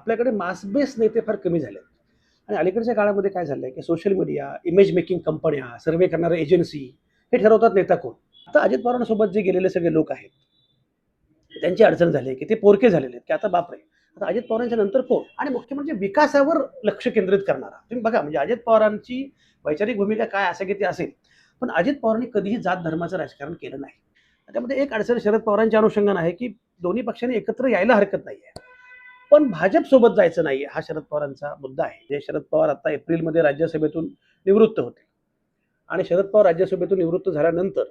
आपल्याकडे मास बेस नेते फार कमी झाले आणि अलीकडच्या काळामध्ये काय झालंय की सोशल मीडिया इमेज मेकिंग कंपन्या सर्वे करणाऱ्या एजन्सी हे ठरवतात नेता कोण? आता अजित पवारांसोबत जे गेलेले सगळे लोक आहेत त्यांची अडचण झाली की ते पोरके झालेले आहेत की आता बापरे आता अजित पवारांच्या नंतर कोण? आणि मुख्य म्हणजे विकासावर लक्ष केंद्रित करणारा. तुम्ही बघा म्हणजे अजित पवारांची वैचारिक भूमिका काय असेल की ती असेल पण अजित पवारांनी कधीही जात धर्माचं राजकारण केलं नाही. त्यामध्ये एक अडचण शरद पवारांच्या अनुषंगानं आहे की दोन्ही पक्षांनी एकत्र यायला हरकत नाही आहे पण भाजप सोबत जायचं नाही हा शरद पवारांचा मुद्दा आहे. जे शरद पवार आता एप्रिलमध्ये राज्यसभेतून निवृत्त होते आणि शरद पवार राज्यसभेतून निवृत्त झाल्यानंतर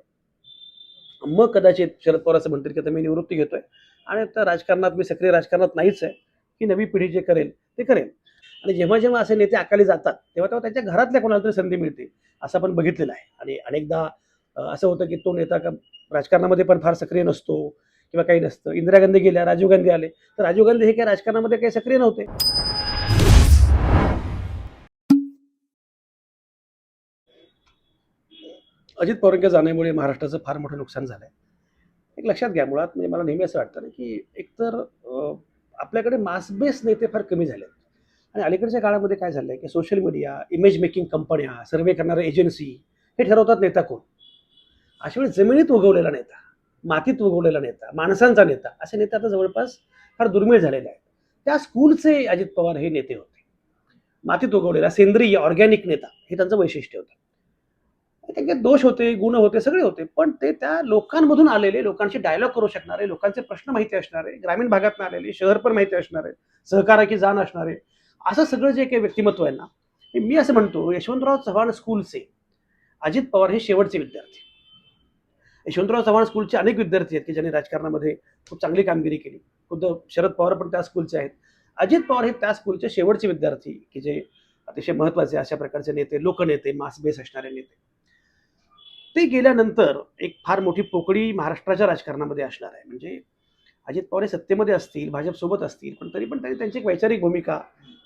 मग कदाचित शरद पवार असं म्हणतील की आता मी निवृत्ती घेतोय. आणि आता राजकारणात मी सक्रिय राजकारणात नाहीच आहे की नवी पिढी जे करेल ते करेल. आणि जेव्हा जेव्हा असे नेते अकाली जातात तेव्हा तेव्हा त्यांच्या घरातल्या कोणाला तरी संधी मिळते असं आपण बघितलेलं आहे. आणि अनेकदा असं होतं की तो नेता का राजकारणामध्ये पण फार सक्रिय नसतो. किंवा काही नसतं. इंदिरा गांधी गेल्या राजीव गांधी आले. तर राजीव गांधी हे काही राजकारणामध्ये काही सक्रिय नव्हते? अजित पवारांच्या जाण्यामुळे महाराष्ट्राचं फार मोठं नुकसान झालं आहे एक लक्षात घ्या मुळात म्हणजे मला नेहमी असं वाटतं ना की एकतर आपल्याकडे मासबेस नेते फार कमी झाले आहेत आणि अलीकडच्या काळामध्ये काय झालंय की सोशल मीडिया इमेज मेकिंग कंपन्या सर्वे करणाऱ्या एजन्सी हे ठरवतात नेता कोण. अशा वेळी जमिनीत उगवलेला नेता. मातीत उगवलेला नेता माणसांचा नेता असे नेते आता जवळपास फार दुर्मिळ झालेले आहेत. त्या स्कूलचे अजित पवार हे नेते होते. मातीत उगवलेला सेंद्रिय ऑर्गॅनिक नेता हे त्यांचं वैशिष्ट्य होतं. त्यांचे दोष होते गुण होते सगळे होते पण ते त्या लोकांमधून आलेले लोकांशी डायलॉग करू शकणारे लोकांचे प्रश्न माहिती असणारे ग्रामीण भागातून आलेले शहर पण माहिती असणारे सहकाराची जाण असणारे असं सगळं जे काही व्यक्तिमत्व आहे ना मी असं म्हणतो यशवंतराव चव्हाण स्कूलचे अजित पवार हे शेवटचे विद्यार्थी. यशवंतराव चव्हाण स्कूलचे अनेक विद्यार्थी आहेत की ज्यांनी राजकारणामध्ये खूप चांगली कामगिरी केली. खुद्द शरद पवार पण त्या स्कूलचे आहेत. अजित पवार हे त्या स्कूलचे शेवटचे विद्यार्थी की जे अतिशय महत्त्वाचे अशा प्रकारचे नेते लोकनेते मास बेस असणारे नेते. ते गेल्यानंतर एक फार मोठी पोकळी महाराष्ट्राच्या राजकारणामध्ये असणार आहे. म्हणजे अजित पवार हे सत्तेमध्ये असतील भाजपसोबत असतील पण तरी पण त्यांनी त्यांची एक वैचारिक भूमिका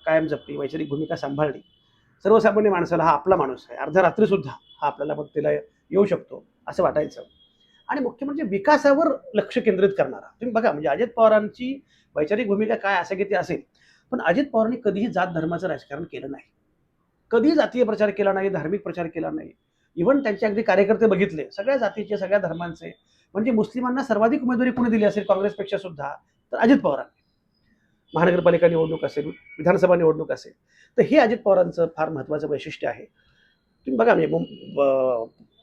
कायम जपली वैचारिक भूमिका सांभाळली. सर्वसामान्य माणसाला हा आपला माणूस आहे. अर्ध्या रात्रीसुद्धा हा आपल्याला मदतीला येऊ शकतो असं वाटायचं. आणि मुख्य म्हणजे विकासावर लक्ष केंद्रित करणारा. तुम्ही बघा म्हणजे अजित पवारांची वैचारिक भूमिका काय असेल की ती असेल पण अजित पवारांनी कधीही जात धर्माचं राजकारण केलं नाही. कधीही जातीय प्रचार केला नाही धार्मिक प्रचार केला नाही. इव्हन त्यांचे अगदी कार्यकर्ते बघितले सगळ्या जातीचे सगळ्या धर्मांचे. म्हणजे मुस्लिमांना सर्वाधिक उमेदवारी कोणी दिली असेल काँग्रेसपेक्षा सुद्धा तर अजित पवारांनी. महानगरपालिका निवडणूक असेल विधानसभा निवडणूक असेल. तर हे अजित पवारांचं फार महत्त्वाचं वैशिष्ट्य आहे. तुम्ही बघा म्हणजे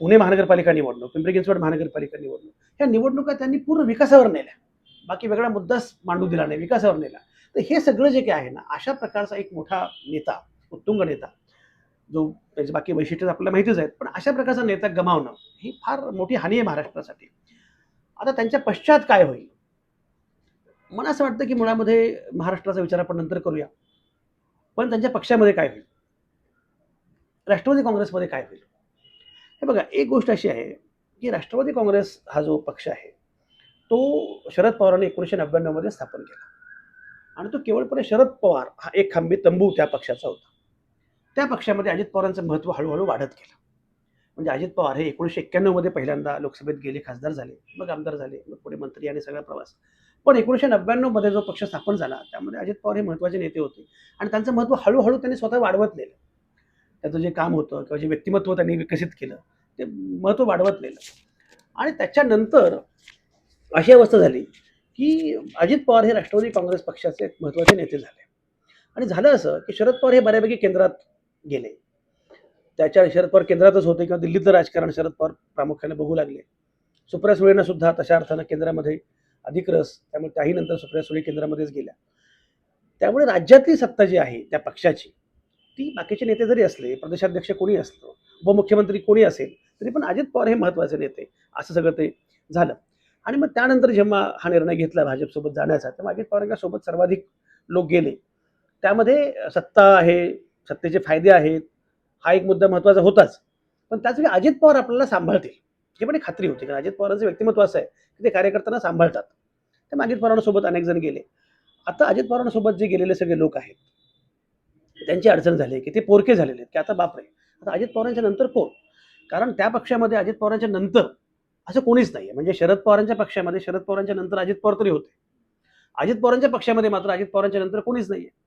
पुणे महानगरपालिका निवडणूक पिंपरी चिंचवड महानगरपालिका निवडणूक ह्या निवडणुका त्यांनी पूर्ण विकासावर नेल्या. बाकी वेगळा मुद्दाच मांडू दिला नाही विकासावर नेला. तर हे सगळं जे काही आहे ना अशा प्रकारचा एक मोठा नेता उत्तुंग नेता जो त्याचे बाकी वैशिष्ट्य आपल्याला माहितीच आहेत पण अशा प्रकारचा नेता गमावणं ही फार मोठी हानी आहे महाराष्ट्रासाठी. आता त्यांच्या पश्चात काय होईल? मला असं वाटतं की मुळामध्ये महाराष्ट्राचा विचार आपण नंतर करूया. पण त्यांच्या पक्षामध्ये काय होईल? राष्ट्रवादी काँग्रेसमध्ये काय होईल? हे बघा एक गोष्ट अशी आहे की राष्ट्रवादी काँग्रेस हा जो पक्ष आहे तो शरद पवारांनी एकोणीसशे नव्याण्णवमध्ये स्थापन केला. आणि तो केवळपणे शरद पवार हा एक खांबी तंबू त्या पक्षाचा होता. त्या पक्षामध्ये अजित पवारांचं महत्त्व हळूहळू वाढत गेलं. म्हणजे अजित पवार हे एकोणीसशे एक्क्याण्णवमध्ये पहिल्यांदा लोकसभेत गेले खासदार झाले मग आमदार झाले मग पुढे मंत्री आणि सगळा प्रवास. पण एकोणीसशे नव्याण्णवमध्ये जो पक्ष स्थापन झाला त्यामध्ये अजित पवार हे महत्त्वाचे नेते होते. आणि त्यांचं महत्त्व हळूहळू त्यांनी स्वतः वाढवत नेलं. त्याचं जे काम होतं किंवा जे व्यक्तिमत्व त्यांनी विकसित केलं ते महत्त्व वाढवत नेलं. आणि त्याच्यानंतर अशी अवस्था झाली की अजित पवार हे राष्ट्रवादी काँग्रेस पक्षाचे एक महत्त्वाचे नेते झाले. आणि झालं असं की शरद पवार हे बऱ्यापैकी केंद्रात गेले. त्याच्या शरद पवार केंद्रातच होते किंवा दिल्लीतलं राजकारण शरद पवार प्रामुख्याने बघू लागले. सुप्रिया सुळेंना सुद्धा तशा अर्थानं केंद्रामध्ये अधिक रस त्यामुळे त्याही नंतर सुप्रिया सुळे केंद्रामध्येच गेल्या. त्यामुळे राज्यातली सत्ता जी आहे त्या पक्षाची ती बाकीचे नेते जरी असले प्रदेशाध्यक्ष कोणी असलं उपमुख्यमंत्री कोणी असेल तरी पण अजित पवार हे महत्त्वाचे नेते. असं सगळं ते झालं. आणि मग त्यानंतर जेव्हा हा निर्णय घेतला भाजपसोबत जाण्याचा तेव्हा अजित पवारांच्या सोबत सर्वाधिक लोक गेले. त्यामध्ये सत्ता आहे सत्तेचे फायदे आहेत हा एक मुद्दा महत्त्वाचा होताच. पण त्याचवेळी अजित पवार आपल्याला सांभाळतील. हे पण एक खात्री होती कारण अजित पवारांचं व्यक्तिमत्व असं आहे की ते कार्यकर्त्यांना सांभाळतात. ते अजित पवारांसोबत अनेक जण गेले. आता अजित पवारांसोबत जे गेलेले सगळे लोक आहेत त्यांची अडचण झाली आहे की ते पोरके झालेले आहेत की आता बापरे. आता अजित पवारांच्या नंतर कोण? कारण त्या पक्षामध्ये अजित पवारांच्या नंतर असं कोणीच नाही म्हणजे शरद पवारांच्या पक्षामध्ये शरद पवारांच्या नंतर अजित पवार तरी होते. अजित पवारांच्या पक्षामध्ये मात्र अजित पवारांच्या नंतर कोणीच नाही आहे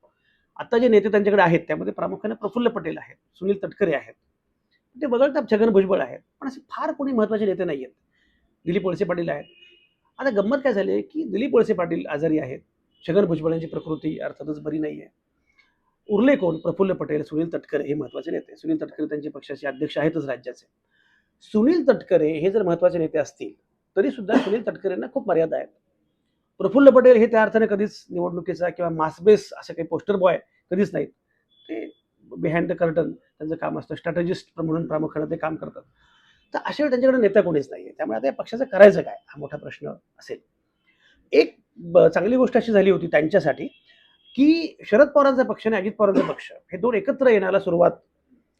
आता जे नेते त्यांच्याकडे आहेत त्यामध्ये प्रामुख्याने प्रफुल्ल पटेल आहेत सुनील तटकरे आहेत. ते वगळता छगन भुजबळ आहेत. पण असे फार कोणी महत्त्वाचे नेते नाही आहेत दिलीप वळसे पाटील आहेत. आता गंमत काय झाली आहे की दिलीप वळसे पाटील आजारी आहेत. छगन भुजबळ यांची प्रकृती अर्थातच बरी नाही आहे उरले कोण? प्रफुल्ल पटेल सुनील तटकरे हे महत्त्वाचे नेते सुनील तटकरे त्यांचे पक्षाचे अध्यक्ष आहेतच राज्याचे. सुनील तटकरे हे जर महत्त्वाचे नेते असतील तरी सुद्धा सुनील तटकरेंना खूप मर्यादा आहेत. प्रफुल्ल पटेल हे त्या अर्थाने कधीच निवडणुकीचा किंवा मासबेस असे काही पोस्टर बॉय कधीच नाहीत. ते बिहाइंड द कर्टन त्यांचं काम असतं. स्ट्रॅटेजिस्ट म्हणून प्रामुख्याने ते काम करतात. तर अशा वेळी त्यांच्याकडे नेता कोणीच नाही आहे त्यामुळे आता या पक्षाचं करायचं काय? हा मोठा प्रश्न असेल. एक चांगली गोष्ट अशी झाली होती त्यांच्यासाठी की शरद पवारांचा पक्ष आणि अजित पवारांचा पक्ष हे दोन एकत्र येण्याला सुरुवात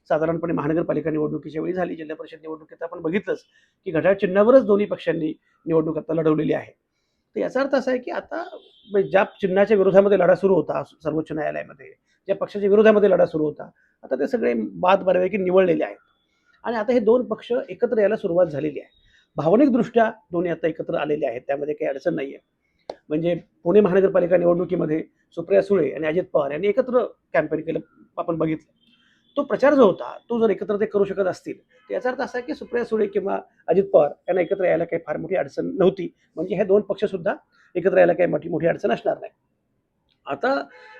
साधारणपणे महानगरपालिका निवडणुकीच्या वेळी झाली जिल्हा परिषद निवडणुकीत आपण बघितलंच की घड्याळ चिन्हावरच दोन्ही पक्षांनी निवडणूक आता लढवलेली आहे. तर याचा अर्थ असा आहे की आता म्हणजे ज्या चिन्हाच्या विरोधामध्ये लढा सुरू होता सर्वोच्च न्यायालयामध्ये ज्या पक्षाच्या विरोधामध्ये लढा सुरू होता आता ते सगळे बाद बऱ्यापैकी निवडलेले आहेत. आणि आता हे दोन पक्ष एकत्र यायला सुरुवात झालेली आहे. भावनिकदृष्ट्या दोन्ही आता एकत्र आलेले आहेत त्यामध्ये काही अडचण नाही आहे म्हणजे पुणे महानगरपालिका निवडणुकीमध्ये सुप्रिया सुळे आणि अजित पवार यांनी एकत्र कॅम्पेन केलं आपण बघितलं. तो प्रचार जो होता तो जर एकत्र ते करू शकत असतील तर याचा अर्थ असा आहे की सुप्रिया सुळे किंवा अजित पवार यांना एकत्र यायला काही फार मोठी अडचण नव्हती. म्हणजे हे दोन पक्ष सुद्धा एकत्र यायला काही मोठी मोठी अडचण असणार नाही. आता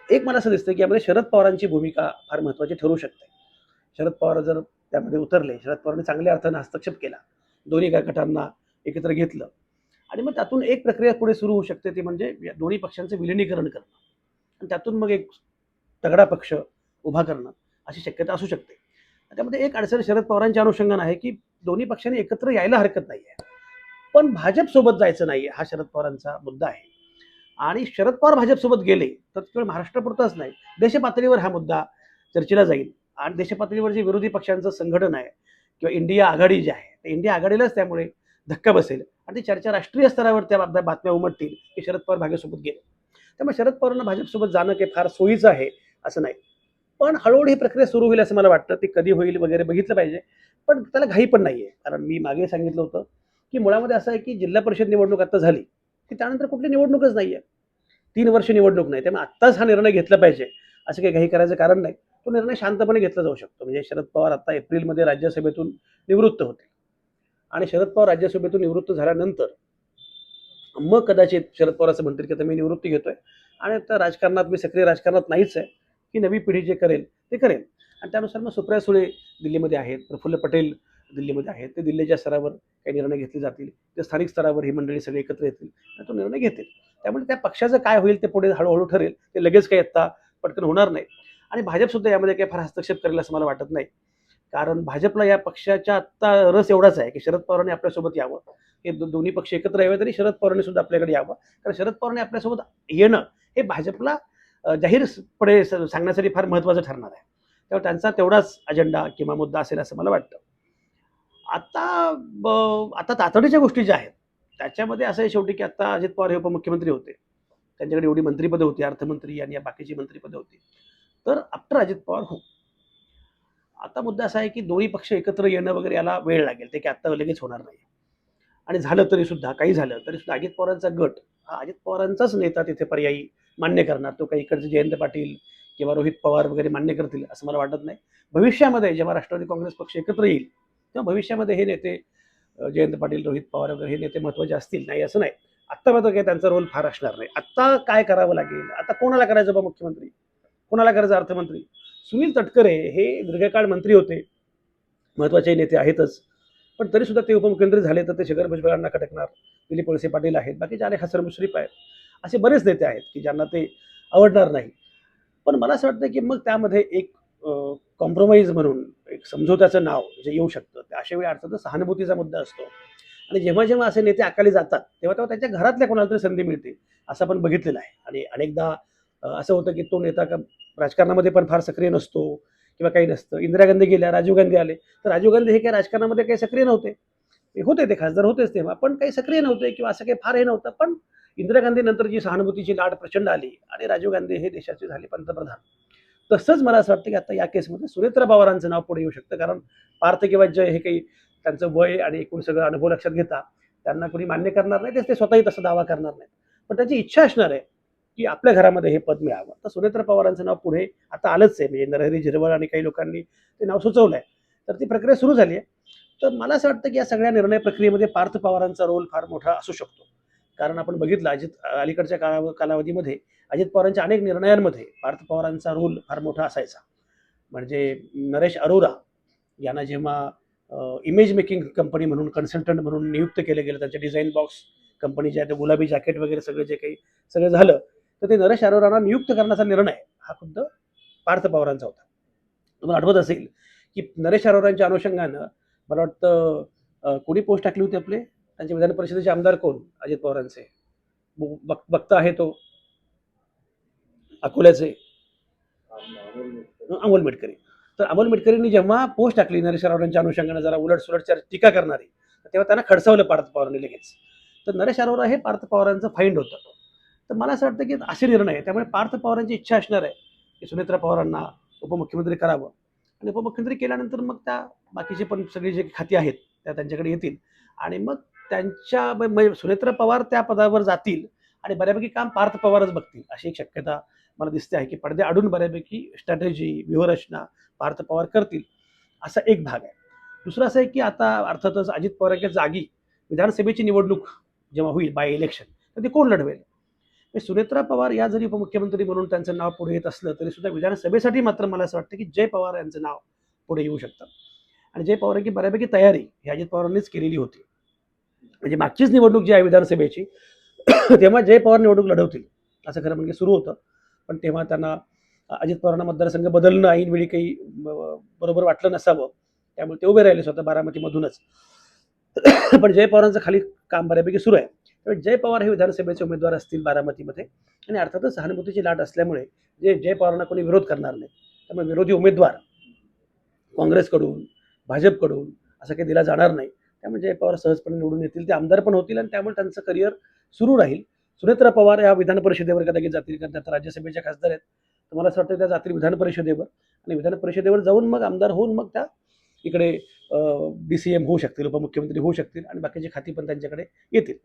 एक मला असं दिसतं की यामध्ये शरद पवारांची भूमिका फार महत्त्वाची ठरू शकते. शरद पवार जर त्यामध्ये उतरले शरद पवारांनी चांगल्या अर्थानं हस्तक्षेप केला दोन्ही गटांना एकत्र घेतलं आणि मग त्यातून एक प्रक्रिया पुढे सुरू होऊ शकते ती म्हणजे या दोन्ही पक्षांचं विलिनीकरण करणं. आणि त्यातून मग एक तगडा पक्ष उभा करणं अशी शक्यता असू शकते. त्यामध्ये एक अडचण शरद पवारांच्या अनुषंगानं आहे की दोन्ही पक्षांनी एकत्र यायला हरकत नाही आहे पण भाजपसोबत जायचं नाही हा शरद पवारांचा मुद्दा आहे. आणि शरद पवार भाजपसोबत गेले तर केवळ महाराष्ट्रापुरताच नाही देशपातळीवर हा मुद्दा चर्चेला जाईल. आणि देशपातळीवर जे विरोधी पक्षांचं संघटन आहे किंवा इंडिया आघाडी जी आहे ते इंडिया आघाडीलाच त्यामुळे धक्का बसेल. आणि ती चर्चा राष्ट्रीय स्तरावर त्या बातम्या उमटतील की शरद पवार भाजपसोबत गेले. त्यामुळे शरद पवारांना भाजपसोबत जाणं काही फार सोयीचं आहे असं नाही. पण हळूहळू ही प्रक्रिया सुरू होईल असं मला वाटतं. ती कधी होईल वगैरे बघितलं पाहिजे. पण त्याला घाई पण नाही आहे कारण मी मागे सांगितलं होतं की मुळामध्ये असं आहे की जिल्हा परिषद निवडणूक आता झाली की त्यानंतर कुठली निवडणूकच नाही आहे तीन वर्ष निवडणूक नाही. त्यामुळे आत्ताच हा निर्णय घेतला पाहिजे असं काही घाई करायचं कारण नाही. तो निर्णय शांतपणे घेतला जाऊ शकतो. म्हणजे शरद पवार आता एप्रिलमध्ये राज्यसभेतून निवृत्त होतील. आणि शरद पवार राज्यसभेतून निवृत्त झाल्यानंतर मग कदाचित शरद पवार असं म्हणतील की आता मी निवृत्ती घेतोय. आणि आता राजकारणात मी सक्रिय राजकारणात नाहीच आहे की नवी पिढी जे करेल ते करेल. आणि त्यानुसार मग सुप्रिया सुळे दिल्लीमध्ये आहेत प्रफुल्ल पटेल दिल्लीमध्ये आहेत ते दिल्लीच्या स्तरावर काही निर्णय घेतले जातील ते स्थानिक स्तरावर ही मंडळी सगळे एकत्र येतील आणि तो निर्णय घेतील. त्यामुळे त्या पक्षाचं काय होईल ते पुढे हळूहळू ठरेल ते लगेच काही आत्ता पटकन होणार नाही. आणि भाजपसुद्धा यामध्ये काही फार हस्तक्षेप करेल असं मला वाटत नाही. कारण भाजपला या पक्षाच्या आत्ता रस एवढाच आहे की शरद पवारांनी आपल्यासोबत यावं. हे दोन्ही पक्ष एकत्र यावे तरी शरद पवारांनी सुद्धा आपल्याकडे यावं. कारण शरद पवारांनी आपल्यासोबत येणं हे भाजपला जाहीरपणे सांगण्यासाठी फार महत्त्वाचं ठरणार आहे. त्यामुळे त्यांचा तेवढाच अजेंडा किंवा मुद्दा असेल असं मला वाटतं. आता ब- आता तातडीच्या गोष्टी ज्या आहेत त्याच्यामध्ये असं आहे शेवटी की आता अजित पवार हे उपमुख्यमंत्री होते. त्यांच्याकडे एवढी मंत्रिपदं होती अर्थमंत्री आणि या बाकीची मंत्रिपदं होती. तर आफ्टर अजित पवार हो आता मुद्दा असा आहे की दोन्ही पक्ष एकत्र येणं वगैरे याला वेळ लागेल. ते की आत्ता लगेच होणार नाही. आणि झालं तरी सुद्धा काही झालं तरी सुद्धा अजित पवारांचा गट हा अजित पवारांचाच नेता तिथे पर्यायी मान्य करणार. तो काही इकडचे जयंत पाटील किंवा रोहित पवार वगैरे मान्य करतील असं मला वाटत नाही. भविष्यामध्ये जेव्हा राष्ट्रवादी काँग्रेस पक्ष एकत्र येईल तेव्हा भविष्यामध्ये हे नेते जयंत पाटील रोहित पवार वगैरे हे नेते महत्त्वाचे असतील नाही असं नाही. आत्ता मात्र काही त्यांचा रोल फार असणार नाही. आत्ता काय करावं लागेल? आता कोणाला करायचं बा मुख्यमंत्री? कोणाला करायचं अर्थमंत्री? सुनील तटकरे हे दीर्घकाळ मंत्री होते. महत्त्वाचे नेते आहेतच. पण तरीसुद्धा ते उपमुख्यमंत्री झाले तर ते शेखर भुजबळांना खटकणार दिलीप वळसे पाटील आहेत बाकीचे अनेक हसन मुश्रीफ आहेत असे बरेच नेते आहेत की ज्यांना ते आवडणार नाही. पण मला असं वाटतं की मग त्यामध्ये एक कॉम्प्रोमाइज म्हणून एक समझोत्याचं नाव जे येऊ शकतं ते अशा वेळी अर्थातच सहानुभूतीचा मुद्दा असतो. आणि जेव्हा जेव्हा असे नेते अकाली जातात तेव्हा तेव्हा त्यांच्या घरातल्या कोणाला तरी संधी मिळते असं आपण बघितलेलं आहे. आणि अनेकदा असं होतं की तो नेता का राजकारणामध्ये पण फार सक्रिय नसतो किंवा काही नसतं. इंदिरा गांधी गेल्या राजीव गांधी आले. तर राजीव गांधी हे काही राजकारणामध्ये काही सक्रिय नव्हते. ते होते ते खासदार होतेच तेव्हा. पण काही सक्रिय नव्हते किंवा असं काही फार हे नव्हतं. पण इंदिरा गांधी नंतर जी सहानुभूतीची लाट प्रचंड आली आणि राजीव गांधी हे देशाचे झाले पंतप्रधान. तसंच मला असं वाटतं की आता या केसमध्ये सुरेंद्र पवारांचं नाव पुढे येऊ शकतं. कारण पार्थ किंवा जय हे काही त्यांचं वय आणि एकूण सगळं अनुभव लक्षात घेता त्यांना कोणी मान्य करणार नाही. तेच ते स्वतःही तसा दावा करणार नाहीत. पण त्याची इच्छा असणार आहे. की आपल्या घरामध्ये हे पद मिळावं. तर सुनेत्र पवारांचं नाव पुढे आता आलंच आहे. म्हणजे नरहरी झिरवळ आणि काही लोकांनी ते नाव सुचवलं आहे तर ती प्रक्रिया सुरू झाली आहे. तर मला असं वाटतं की या सगळ्या निर्णय प्रक्रियेमध्ये पार्थ पवारांचा रोल फार मोठा असू शकतो. कारण आपण बघितलं अजित अलीकडच्या काळा कालावधीमध्ये अजित पवारांच्या अनेक निर्णयांमध्ये पार्थ पवारांचा रोल फार मोठा असायचा. म्हणजे नरेश अरोरा यांना जेव्हा इमेज मेकिंग कंपनी म्हणून कन्सल्टंट म्हणून नियुक्त केले गेलं त्यांच्या डिझाईन बॉक्स कंपनी जे आहे ते गुलाबी जॅकेट वगैरे सगळं जे काही सगळं झालं तर ते नरेश अरोरांना नियुक्त करण्याचा निर्णय हा खुद्द पार्थ पवारांचा होता. तुम्हाला आठवत असेल की नरेश अरोरांच्या अनुषंगानं मला वाटतं कोणी पोस्ट टाकली होती आपले? त्यांचे विधान परिषदेचे आमदार कोण? अजित पवारांचे. वक्ता आहे तो. अकोल्याचे. अमोल मेटकरी. तर अमोल मेटकरींनी जेव्हा पोस्ट टाकली नरेश अरोरांच्या अनुषंगानं जरा उलट सुलट टीका करणारी तेव्हा त्यांना खडसावलं पार्थ पवारांनी लगेच. तर नरेश अरोरा हे पार्थ पवारांचं फाईंड होतं. तर मला असं वाटतं की असे निर्णय आहे त्यामुळे पार्थ पवारांची इच्छा असणार आहे की सुनेत्रा पवारांना उपमुख्यमंत्री करावं. आणि उपमुख्यमंत्री केल्यानंतर मग त्या बाकीचे पण सगळी जे खाती आहेत त्या त्यांच्याकडे येतील. आणि मग त्यांच्या ब- म्हणजे सुनेत्रा पवार त्या पदावर जातील आणि बऱ्यापैकी काम पार्थ पवारच बघतील अशी एक शक्यता मला दिसते आहे की पडदे आडून बऱ्यापैकी स्ट्रॅटेजी व्यूहरचना पार्थ पवार करतील असा एक भाग आहे. दुसरं असं आहे की आता अर्थातच अजित पवारांच्या जागी विधानसभेची निवडणूक जेव्हा होईल बाय इलेक्शन तर ते कोण लढवेल? सुनेत्रा पवार या जरी उपमुख्यमंत्री म्हणून त्यांचं नाव पुढे येत असलं तरी सुद्धा विधानसभेसाठी मात्र मला असं वाटतं की जय पवार यांचं नाव पुढे येऊ शकतं. आणि जय पवारांची बऱ्यापैकी तयारी ही अजित पवारांनीच केलेली होती. म्हणजे मागचीच निवडणूक जी आहे विधानसभेची तेव्हा जय पवार निवडणूक लढवतील असं खरं म्हणजे सुरू होतं. पण तेव्हा त्यांना अजित पवारांना मतदारसंघ बदलणं ऐनवेळी काही बरोबर वाटलं नसावं त्यामुळे ते उभे राहिले स्वतः बारामतीमधूनच. पण जय पवारांचं खाली काम बऱ्यापैकी सुरू आहे. त्यामुळे जय पवार हे विधानसभेचे उमेदवार असतील बारामतीमध्ये. आणि अर्थातच सहानुभूतीची लाट असल्यामुळे जे जय पवारांना कोणी विरोध करणार नाही त्यामुळे विरोधी उमेदवार काँग्रेसकडून भाजपकडून असं काही दिला जाणार नाही. त्यामुळे जय पवार सहजपणे निवडून येतील. ते आमदार पण होतील आणि त्यामुळे त्यांचं करिअर सुरू राहील. सुनेत्रा पवार या विधान परिषदेवर कदाचित जातील कारण त्यात राज्यसभेच्या खासदार आहेत. तर मला असं वाटतं त्या जातील विधान परिषदेवर आणि विधान परिषदेवर जाऊन मग आमदार होऊन मग त्या इकडे डी सी एम होऊ शकतील उपमुख्यमंत्री होऊ शकतील आणि बाकीची खाती पण त्यांच्याकडे येतील.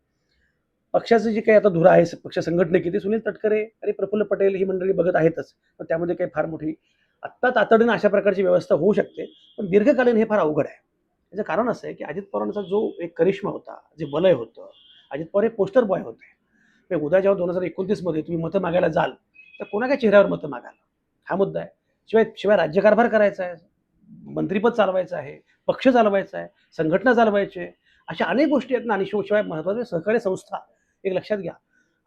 पक्षाचं जे काही आता धुरा आहे पक्ष संघटनेची ती सुनील तटकरे आणि प्रफुल्ल पटेल ही मंडळी बघत आहेतच. पण त्यामध्ये काही फार मोठी आत्ता तातडीनं अशा प्रकारची व्यवस्था होऊ शकते पण दीर्घकालीन हे फार अवघड आहे. याचं कारण असं आहे की अजित पवारांचा जो एक करिश्मा होता जे वलय होतं अजित पवार हे पोस्टर बॉय होते. म्हणजे उद्या जेव्हा दोन हजार एकोणतीसमध्ये तुम्ही मतं मागायला जाल तर कोणाच्या चेहऱ्यावर मतं मागाल? हा मुद्दा आहे. शिवाय शिवाय राज्यकारभार करायचा आहे मंत्रीपद चालवायचं आहे पक्ष चालवायचा आहे संघटना चालवायची आहे अशा अनेक गोष्टी आहेत ना आणि शिव- शिवाय महत्त्वाचे सहकारी संस्था एक लक्षात घ्या.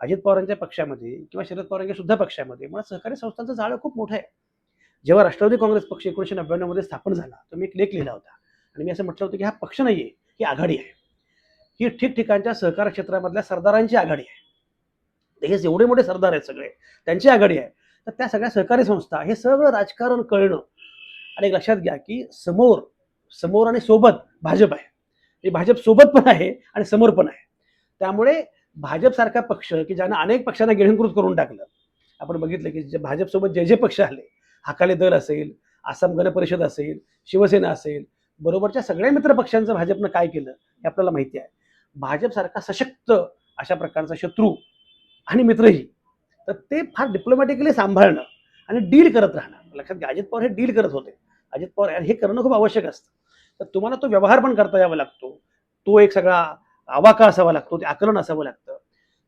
अजित पवारांच्या पक्षामध्ये किंवा शरद पवारांच्या सुद्धा पक्षामध्ये मला सहकारी संस्थांचं जाळं खूप मोठं आहे. जेव्हा राष्ट्रवादी काँग्रेस पक्ष एकोणीशे नव्याण्णवमध्ये स्थापन झाला तर मी एक लेख लिहिला होता. आणि मी असं म्हटलं होतं की हा पक्ष नाही आहे ही आघाडी आहे. ही ठिकठिकाणच्या सहकार क्षेत्रामधल्या सरदारांची आघाडी आहे. हे जेवढे मोठे सरदार आहेत सगळे त्यांची आघाडी आहे. तर त्या सगळ्या सहकारी संस्था हे सगळं राजकारण कळणं आणि एक लक्षात घ्या की समोर समोर आणि सोबत भाजप आहे. हे भाजप सोबत पण आहे आणि समोर पण आहे. त्यामुळे भाजपसारखा पक्ष की ज्यानं अनेक पक्षांना गिळंकृत करून टाकलं. आपण बघितलं की जे भाजपसोबत जे जे पक्ष आले हाकाले दल असेल आसाम गण परिषद असेल शिवसेना असेल बरोबरच्या सगळ्या मित्र पक्षांचं भाजपनं काय केलं हे आपल्याला माहिती आहे. भाजपसारखा सशक्त अशा प्रकारचा शत्रू आणि मित्रही तर ते फार डिप्लोमॅटिकली सांभाळणं आणि डील करत राहणं. लक्षात घ्या अजित पवार हे डील करत होते. अजित पवार हे करणं खूप आवश्यक असतं. तर तुम्हाला तो व्यवहार पण करता यावा लागतो. तो एक सगळा आवाका असावा लागतो ते आकलन असावं लागतं.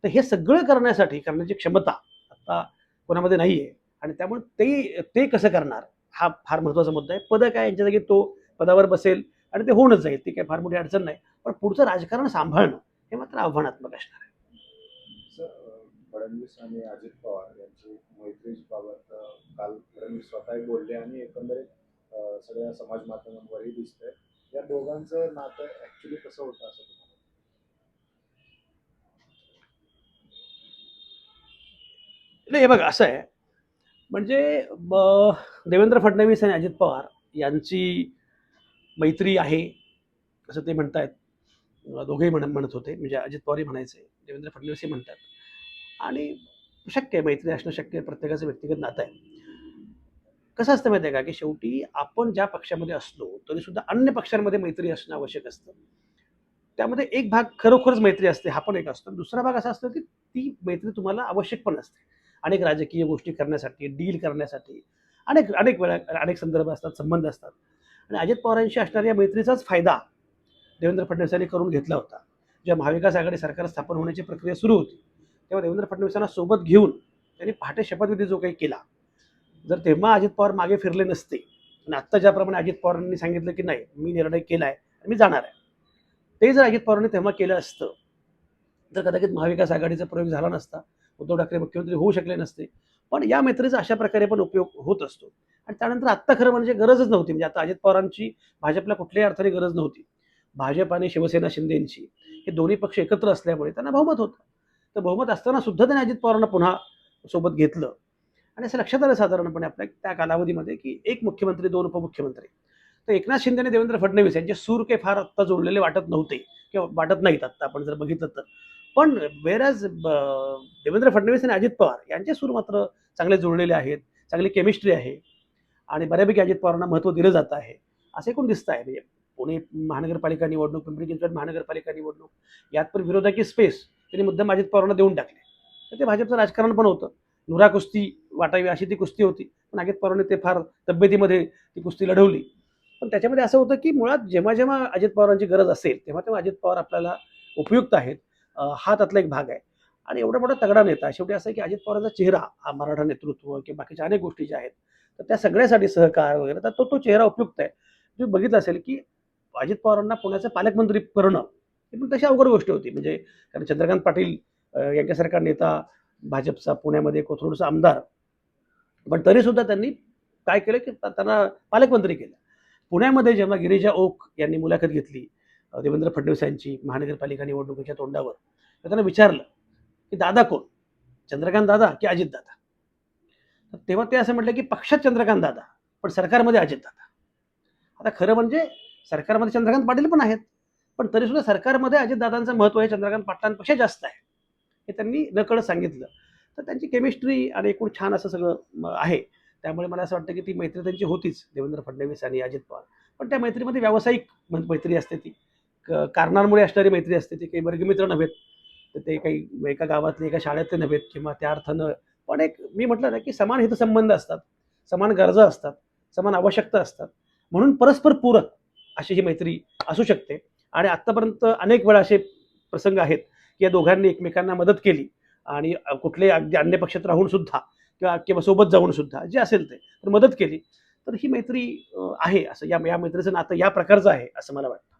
तर हे सगळं करण्यासाठी करण्याची क्षमता आता कोणामध्ये नाही आहे आणि त्यामुळे ते ते कसं करणार हा फार महत्त्वाचा मुद्दा आहे. पद काय यांच्या जागी तो पदावर बसेल आणि ते होऊनच जाईल. ती काही फार मोठी अडचण नाही. पण पुढचं राजकारण सांभाळणं हे मात्र आव्हानात्मक असणार आहे. फडणवीस आणि अजित पवार यांची मैत्रीबाबत काल फडणवीस स्वतः बोलले आणि एकंदरीत सगळ्या समाज माध्यमांवरही दिसतंय. या दोघांचं नातं ऍक्च्युली कसं होतं असं नाही हे बघा असं आहे. म्हणजे देवेंद्र फडणवीस आणि अजित पवार यांची मैत्री आहे असं ते म्हणतायत. दोघेही म्हण म्हणत होते. म्हणजे अजित पवारही म्हणायचे देवेंद्र फडणवीसही म्हणतात. आणि शक्य आहे मैत्री असणं शक्य आहे प्रत्येकाचं व्यक्तिगत नातं आहे. कसं असतं माहिती आहे का की शेवटी आपण ज्या पक्षामध्ये असलो तरीसुद्धा अन्य पक्षांमध्ये मैत्री असणं आवश्यक असतं. त्यामध्ये एक भाग खरोखरच मैत्री असते हा पण एक असतो. दुसरा भाग असा असतो की ती मैत्री तुम्हाला आवश्यक पण असते. अनेक राजकीय गोष्टी करण्यासाठी डील करण्यासाठी अनेक अनेक वेळा अनेक संदर्भ असतात संबंध असतात. आणि अजित पवारांशी असणाऱ्या मैत्रीचाच फायदा देवेंद्र फडणवीसांनी करून घेतला होता. जेव्हा महाविकास आघाडी सरकार स्थापन होण्याची प्रक्रिया सुरू होती तेव्हा देवेंद्र फडणवीसांना सोबत घेऊन त्यांनी पहाटे शपथविधी जो काही केला जर तेव्हा अजित पवार मागे फिरले नसते आणि आत्ता ज्याप्रमाणे अजित पवारांनी सांगितलं की नाही मी निर्णय केला आहे आणि मी जाणार आहे. ते जर अजित पवारांनी तेव्हा केलं असतं तर कदाचित महाविकास आघाडीचा प्रयोग झाला नसता उद्धव ठाकरे मुख्यमंत्री होऊ शकले नसते. पण या मैत्रीचा अशा प्रकारे पण उपयोग होत असतो. आणि त्यानंतर आत्ता खरं म्हणजे गरजच नव्हती. म्हणजे आता अजित पवारांची भाजपला कुठल्याही अर्थाने गरज नव्हती. भाजप आणि शिवसेना शिंदेंची हे दोन्ही पक्ष एकत्र असल्यामुळे त्यांना बहुमत होतं. तर बहुमत असताना सुद्धा त्यांनी अजित पवारांना पुन्हा सोबत घेतलं. आणि असं लक्षात आलं साधारणपणे आपल्या त्या कालावधीमध्ये की एक मुख्यमंत्री दोन उपमुख्यमंत्री. तर एकनाथ शिंदे आणि देवेंद्र फडणवीस यांचे सूर काही फार आत्ता जोडलेले वाटत नव्हते. किंवा वाटत नाहीत आत्ता. आपण जर बघितलं तर. पण वेरॅज देवेंद्र फडणवीस आणि अजित पवार यांचे सूर मात्र चांगले जुळलेले आहेत चांगली केमिस्ट्री आहे आणि बऱ्यापैकी अजित पवारांना महत्त्व दिलं जात आहे असे कोण दिसतं आहे? म्हणजे पुणे महानगरपालिका निवडणूक पिंपरी चिंचवड महानगरपालिका निवडणूक यात पण विरोधाची स्पेस त्यांनी मुद्दाम अजित पवारांना देऊन टाकले. तर ते भाजपचं राजकारण पण होतं. नुरा कुस्ती वाटावी अशी ती कुस्ती होती पण अजित पवारांनी ते फार तब्येतीमध्ये ती कुस्ती लढवली. पण त्याच्यामध्ये असं होतं की मुळात जेव्हा जेव्हा अजित पवारांची गरज असेल तेव्हा तेव्हा अजित पवार आपल्याला उपयुक्त आहेत. हा त्यातला एक भाग आहे. आणि एवढा मोठा तगडा नेता शेवटी असं आहे की अजित पवारांचा चेहरा हा मराठा नेतृत्व किंवा बाकीच्या अनेक गोष्टी ज्या आहेत तर त्या सगळ्यासाठी सहकार वगैरे तर तो तो चेहरा उपयुक्त आहे. तुम्ही बघितलं असेल की अजित पवारांना पुण्याचं पालकमंत्री करणं ही पण तशी अवघड गोष्ट होती. म्हणजे कारण चंद्रकांत पाटील यांच्यासारखा नेता भाजपचा पुण्यामध्ये कोथरूडचा आमदार पण तरीसुद्धा त्यांनी काय केलं की त्यांना पालकमंत्री केलं. पुण्यामध्ये जेव्हा गिरीजा ओक यांनी मुलाखत घेतली देवेंद्र फडणवीस यांची महानगरपालिका निवडणुकीच्या तोंडावर. तर त्यांना विचारलं की दादा कोण? चंद्रकांत दादा की अजित दादा? तर तेव्हा ते असं म्हटलं की पक्षात चंद्रकांत दादा पण सरकारमध्ये अजित दादा. आता खरं म्हणजे सरकारमध्ये चंद्रकांत पाटील पण आहेत पण तरीसुद्धा सरकारमध्ये अजितदादांचं महत्त्व हे चंद्रकांत पाटलांपेक्षा जास्त आहे हे त्यांनी नकळत सांगितलं. तर त्यांची केमिस्ट्री आणि एकूण छान असं सगळं आहे. त्यामुळे मला असं वाटतं की ती मैत्री त्यांची होतीच देवेंद्र फडणवीस आणि अजित पवार. पण त्या मैत्रीमध्ये व्यावसायिक म- मैत्री असते ती. कारणांमुळे असणारी मैत्री असते ती काही वर्गमित्र नव्हेत. तर ते काही एका गावातले एका शाळेतले नव्हेत किंवा त्या अर्थानं पण एक मी म्हटलं ना की समान हितसंबंध असतात समान गरजा असतात समान आवश्यकता असतात. म्हणून परस्पर पूरक अशी ही मैत्री असू शकते. आणि आत्तापर्यंत अनेक वेळा असे प्रसंग आहेत की या दोघांनी एकमेकांना मदत केली आणि कुठलेही अगदी अन्य पक्षात राहून सुद्धा किंवा किंवा सोबत जाऊन सुद्धा जे असेल ते तर मदत केली. तर ही मैत्री आहे. असं या या मैत्रीचं नातं या प्रकारचं आहे असं मला वाटतं.